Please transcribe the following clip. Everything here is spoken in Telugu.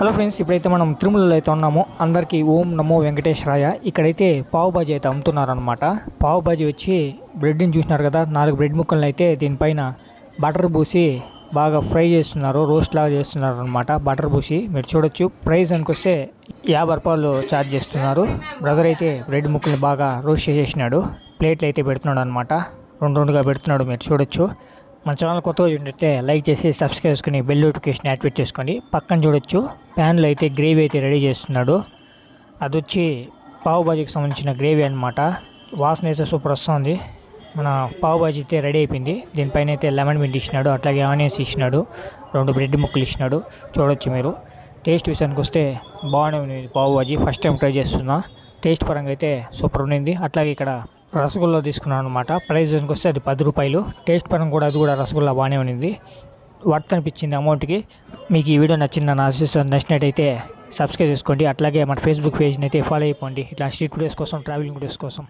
హలో ఫ్రెండ్స్ ఇప్పుడైతే మనం తిరుమలలో అయితే ఉన్నాము. అందరికీ ఓం నమో వెంకటేశ్వరాయ. ఇక్కడైతే పావు బాజీ అయితే అమ్ముతున్నారనమాట పావు బాజీ వచ్చి బ్రెడ్ని చూసినారు కదా నాలుగు బ్రెడ్ ముక్కలను అయితే దీనిపైన బటర్ పూసి బాగా ఫ్రై చేస్తున్నారు రోస్ట్ లాగా చేస్తున్నారు అనమాట బటర్ పూసి మీరు చూడొచ్చు. ప్రైస్ అనుకొస్తే యాభై రూపాయలు ఛార్జ్ చేస్తున్నారు. బ్రదర్ అయితే బ్రెడ్ ముక్కల్ని బాగా రోస్ట్ చేసేసినాడు. ప్లేట్లు అయితే పెడుతున్నాడు అనమాట రెండు రెండుగా పెడుతున్నాడు మీరు చూడొచ్చు. మన ఛానల్ కొత్తగా చూడంటే లైక్ చేసి సబ్స్క్రైబ్ చేసుకుని బెల్ నోటిఫికేషన్ యాక్టివేట్ చేసుకోండి పక్కన చూడొచ్చు. ప్యాన్లో అయితే గ్రేవీ అయితే రెడీ చేస్తున్నాడు. అది వచ్చి పావు బాజీకి సంబంధించిన గ్రేవీ అనమాట వాసన అయితే సూపర్ వస్తుంది. మన పావు బాజీ అయితే రెడీ అయిపోయింది. దీనిపైన అయితే లెమన్ మింట్ ఇచ్చినాడు. అట్లాగే ఆనియన్స్ ఇచ్చినాడు. రెండు బ్రెడ్ ముక్కలు ఇచ్చినాడు. చూడొచ్చు మీరు. టేస్ట్ విషయానికి వస్తే బాగానే ఉంది pav bhaji. First time try చేస్తున్నా. టేస్ట్ పరంగా అయితే సూపర్ ఉన్నింది అట్లాగే ఇక్కడ రసగుల్లా తీసుకున్నాను అనమాట ప్రైస్ వస్తే అది పది రూపాయలు. టేస్ట్ పరం కూడా అది కూడా రసగుల్లా బాగానే ఉన్నింది. వర్త్ అనిపించింది అమౌంట్కి. మీకు ఈ వీడియో నచ్చింది నా అసిస్టెంట్ నచ్చినట్టయితే సబ్స్క్రైబ్ చేసుకోండి. అట్లాగే మన ఫేస్బుక్ పేజ్ని అయితే ఫాలో అయిపోండి. ఇట్లా స్ట్రీట్ వీడియోస్ కోసం ట్రావెలింగ్ వీడియోస్ కోసం.